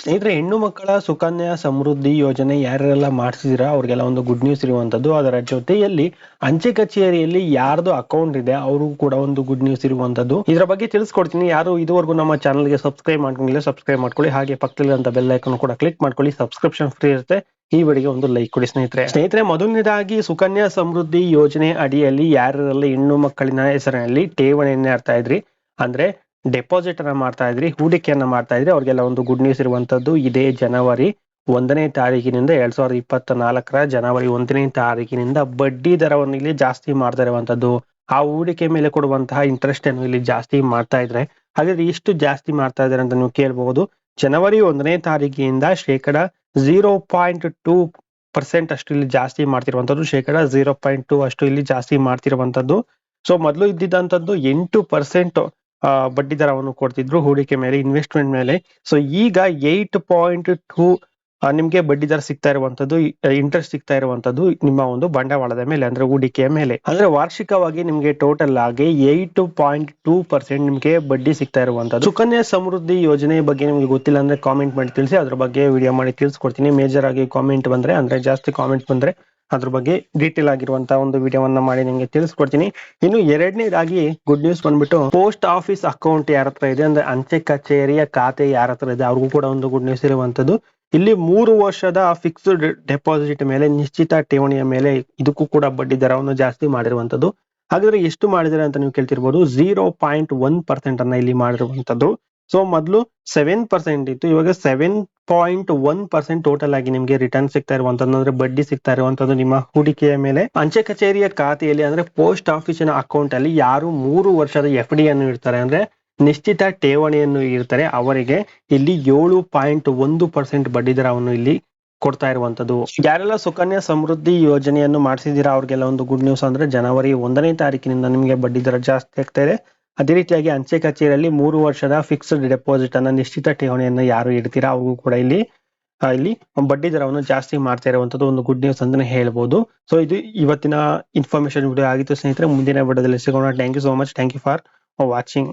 ಸ್ನೇಹಿತರೆ, ಹೆಣ್ಣು ಮಕ್ಕಳ ಸುಕನ್ಯಾ ಸಮೃದ್ಧಿ ಯೋಜನೆ ಯಾರೆಲ್ಲ ಮಾಡಿಸಿದಿರಾ, ಅವ್ರಿಗೆಲ್ಲ ಒಂದು ಗುಡ್ ನ್ಯೂಸ್ ಇರುವಂತದ್ದು ಅದರ ಜೊತೆಯಲ್ಲಿ ಅಂಚೆ ಕಚೇರಿಯಲ್ಲಿ ಯಾರ್ದು ಅಕೌಂಟ್ ಇದೆ, ಅವ್ರಿಗೂ ಕೂಡ ಒಂದು ಗುಡ್ ನ್ಯೂಸ್ ಇರುವಂತದ್ದು ಇದರ ಬಗ್ಗೆ ತಿಳಿಸ್ಕೊಡ್ತೀನಿ. ಯಾರು ಇದುವರೆಗೂ ನಮ್ಮ ಚಾನಲ್ಗೆ ಸಬ್ಸ್ಕ್ರೈಬ್ ಮಾಡ್ಕೊಂಡಿಲ್ಲ ಸಬ್ಸ್ಕ್ರೈಬ್ ಮಾಡ್ಕೊಳ್ಳಿ. ಹಾಗೆ ಪಕ್ಕದಲ್ಲಿರುವಂತ ಬೆಲ್ ಐಕನ್ ಕೂಡ ಕ್ಲಿಕ್ ಮಾಡ್ಕೊಳ್ಳಿ. ಸಬ್ಸ್ಕ್ರಿಪ್ಷನ್ ಫ್ರೀ ಇರುತ್ತೆ. ಈ ವಿಡಿಯೋಗೆ ಒಂದು ಲೈಕ್ ಕೊಡಿ ಸ್ನೇಹಿತರೆ. ಸ್ನೇಹಿತರೆ, ಮೊದಲನೇದಾಗಿ ಸುಕನ್ಯಾ ಸಮೃದ್ಧಿ ಯೋಜನೆ ಅಡಿಯಲ್ಲಿ ಯಾರೆಲ್ಲ ಹೆಣ್ಣು ಮಕ್ಕಳಿನ ಹೆಸರಿನಲ್ಲಿ ಠೇವಣಿಯನ್ನೇ ಇರ್ತಾ ಇದ್ರಿ? ಅಂದ್ರೆ ಡೆಪಾಸಿಟ್ ಅನ್ನ ಮಾಡ್ತಾ ಇದ್ರಿ, ಹೂಡಿಕೆಯನ್ನ ಮಾಡ್ತಾ ಇದ್ರಿ, ಅವ್ರಿಗೆಲ್ಲ ಒಂದು ಗುಡ್ ನ್ಯೂಸ್ ಇರುವಂತದ್ದು ಇದೇ ಜನವರಿ ಒಂದನೇ ತಾರೀಕಿನಿಂದ ಎರಡ್ ಸಾವಿರದ ಇಪ್ಪತ್ತ ನಾಲ್ಕರ ಜನವರಿ ಒಂದನೇ ತಾರೀಕಿನಿಂದ ಬಡ್ಡಿ ದರವನ್ನು ಇಲ್ಲಿ ಜಾಸ್ತಿ ಮಾಡ್ತಾ ಇರುವಂತದ್ದು. ಆ ಹೂಡಿಕೆ ಮೇಲೆ ಕೊಡುವಂತಹ ಇಂಟ್ರೆಸ್ಟ್ ಅನ್ನು ಇಲ್ಲಿ ಜಾಸ್ತಿ ಮಾಡ್ತಾ ಇದ್ರೆ, ಹಾಗಾದ್ರೆ ಇಷ್ಟು ಜಾಸ್ತಿ ಮಾಡ್ತಾ ಇದಾರೆ ಅಂತ ನೀವು ಕೇಳಬಹುದು. ಜನವರಿ ಒಂದನೇ ತಾರೀಕಿನಿಂದ ಶೇಕಡ ಝೀರೋ ಪಾಯಿಂಟ್ ಟೂ ಪರ್ಸೆಂಟ್ ಅಷ್ಟು ಇಲ್ಲಿ ಜಾಸ್ತಿ ಮಾಡ್ತಿರುವಂತದ್ದು, ಶೇಕಡ ಝೀರೋ ಪಾಯಿಂಟ್ ಟೂ ಅಷ್ಟು ಇಲ್ಲಿ ಜಾಸ್ತಿ ಮಾಡ್ತಿರುವಂತದ್ದು. ಸೊ ಮೊದಲು ಇದ್ದಿದ್ದಂತದ್ದು ಎಂಟು ಪರ್ಸೆಂಟ್ ಬಡ್ಡಿ ದರವನ್ನು ಕೊಡ್ತಿದ್ರು ಹೂಡಿಕೆ ಮೇಲೆ ಇನ್ವೆಸ್ಟ್ಮೆಂಟ್ ಮೇಲೆ. ಸೊ ಈಗ ಏಟ್ ಪಾಯಿಂಟ್ ಟೂ ನಿಮ್ಗೆ ಬಡ್ಡಿ ದರ ಸಿಗ್ತಾ ಇರುವಂತದ್ದು ಇಂಟ್ರೆಸ್ಟ್ ಸಿಗ್ತಾ ಇರುವಂತದ್ದು ನಿಮ್ಮ ಒಂದು ಬಂಡವಾಳದ ಮೇಲೆ, ಅಂದ್ರೆ ಹೂಡಿಕೆಯ ಮೇಲೆ. ಅಂದ್ರೆ ವಾರ್ಷಿಕವಾಗಿ ನಿಮ್ಗೆ ಟೋಟಲ್ ಆಗಿ ಏಟ್ ಪಾಯಿಂಟ್ ಟೂ ಪರ್ಸೆಂಟ್ ನಿಮ್ಗೆ ಬಡ್ಡಿ ಸಿಗ್ತಾ ಇರುವಂತದ್ದು. ಸುಕನ್ಯಾ ಸಮೃದ್ಧಿ ಯೋಜನೆ ಬಗ್ಗೆ ನಿಮ್ಗೆ ಗೊತ್ತಿಲ್ಲ ಅಂದ್ರೆ ಕಾಮೆಂಟ್ ಮಾಡಿ ತಿಳಿಸಿ. ಅದ್ರ ಬಗ್ಗೆ ವಿಡಿಯೋ ಮಾಡಿ ತಿಳಿಸ್ಕೊಡ್ತೀನಿ. ಮೇಜರ್ ಆಗಿ ಕಾಮೆಂಟ್ ಬಂದ್ರೆ, ಅಂದ್ರೆ ಜಾಸ್ತಿ ಕಾಮೆಂಟ್ ಬಂದ್ರೆ ಅದ್ರ ಬಗ್ಗೆ ಡೀಟೇಲ್ ಆಗಿರುವಂತಹ ಒಂದು ವಿಡಿಯೋವನ್ನ ಮಾಡಿ ನಿಮಗೆ ತಿಳಿಸ್ಕೊಡ್ತೀನಿ. ಇನ್ನು ಎರಡನೇದಾಗಿ ಗುಡ್ ನ್ಯೂಸ್ ಬಂದ್ಬಿಟ್ಟು ಪೋಸ್ಟ್ ಆಫೀಸ್ ಅಕೌಂಟ್ ಯಾರ ಹತ್ರ ಇದೆ ಅಂದ್ರೆ ಅಂಚೆ ಕಚೇರಿಯ ಖಾತೆ ಯಾರ ಹತ್ರ ಇದೆ ಅವ್ರಿಗೂ ಕೂಡ ಒಂದು ಗುಡ್ ನ್ಯೂಸ್ ಇರುವಂತದ್ದು ಇಲ್ಲಿ ಮೂರು ವರ್ಷದ ಫಿಕ್ಸ್ಡ್ ಡೆಪಾಸಿಟ್ ಮೇಲೆ ನಿಶ್ಚಿತ ಠೇವಣಿಯ ಮೇಲೆ ಇದಕ್ಕೂ ಕೂಡ ಬಡ್ಡಿ ದರವನ್ನು ಜಾಸ್ತಿ ಮಾಡಿರುವಂತದ್ದು ಹಾಗಾದ್ರೆ ಎಷ್ಟು ಮಾಡಿದರೆ ಅಂತ ನೀವು ಕೇಳ್ತಿರ್ಬೋದು. ಜೀರೋ ಪಾಯಿಂಟ್ ಒನ್ ಪರ್ಸೆಂಟ್ ಅನ್ನ ಇಲ್ಲಿ ಮಾಡಿರುವಂತದ್ದು ಸೊ ಮೊದಲು ಸೆವೆನ್ ಪರ್ಸೆಂಟ್ ಇತ್ತು. ಇವಾಗ seven point one percent total ಆಗಿ ನಿಮಗೆ ರಿಟರ್ನ್ ಸಿಗ್ತಾ ಇರುವಂತದ್ದು ಅಂದ್ರೆ ಬಡ್ಡಿ ಸಿಗ್ತಾ ಇರುವಂತದ್ದು ನಿಮ್ಮ ಹೂಡಿಕೆಯ ಮೇಲೆ. ಅಂಚೆ ಕಚೇರಿಯ ಖಾತೆಯಲ್ಲಿ ಅಂದ್ರೆ ಪೋಸ್ಟ್ ಆಫೀಸಿನ ಅಕೌಂಟ್ ಅಲ್ಲಿ ಯಾರು ಮೂರು ವರ್ಷದ ಎಫ್ ಡಿ ಅನ್ನು ಇಡ್ತಾರೆ. ಅಂದ್ರೆ ನಿಶ್ಚಿತ ಠೇವಣಿಯನ್ನು ಇರ್ತಾರೆ ಅವರಿಗೆ ಇಲ್ಲಿ ಏಳು ಪಾಯಿಂಟ್ ಒಂದು ಪರ್ಸೆಂಟ್ ಬಡ್ಡಿ ದರವನ್ನು ಇಲ್ಲಿ ಕೊಡ್ತಾ ಇರುವಂತದ್ದು ಯಾರೆಲ್ಲ ಸುಕನ್ಯಾ ಸಮೃದ್ಧಿ ಯೋಜನೆಯನ್ನು ಮಾಡಿಸಿದೀರಾ ಅವ್ರಿಗೆಲ್ಲ ಒಂದು ಗುಡ್ ನ್ಯೂಸ್ ಅಂದ್ರೆ ಜನವರಿ ಒಂದನೇ ತಾರೀಕಿನಿಂದ ನಿಮಗೆ ಬಡ್ಡಿ ದರ ಜಾಸ್ತಿ ಆಗ್ತಾ ಇದೆ. ಅದೇ ರೀತಿಯಾಗಿ ಅಂಚೆ ಕಚೇರಿಯಲ್ಲಿ ಮೂರು ವರ್ಷದ ಫಿಕ್ಸ್ಡ್ ಡೆಪಾಸಿಟ್ ಅನ್ನ ನಿಶ್ಚಿತ ಠೇವಣಿಯನ್ನು ಯಾರು ಇಡ್ತೀರಾ ಅವ್ರಿಗೂ ಕೂಡ ಇಲ್ಲಿ ಇಲ್ಲಿ ಬಡ್ಡಿ ದರವನ್ನು ಜಾಸ್ತಿ ಮಾಡ್ತಾ ಇರುವಂತದ್ದು ಒಂದು ಗುಡ್ ನ್ಯೂಸ್ ಅಂತಾನೆ ಹೇಳ್ಬೋದು. ಸೊ ಇದು ಇವತ್ತಿನ ಇನ್ಫಾರ್ಮೇಶನ್ ವಿಡಿಯೋ ಆಗಿತ್ತು ಸ್ನೇಹಿತರೆ, ಮುಂದಿನ ವಿಡಿಯೋದಲ್ಲಿ ಸಿಗೋಣ. Thank you so much thank you for watching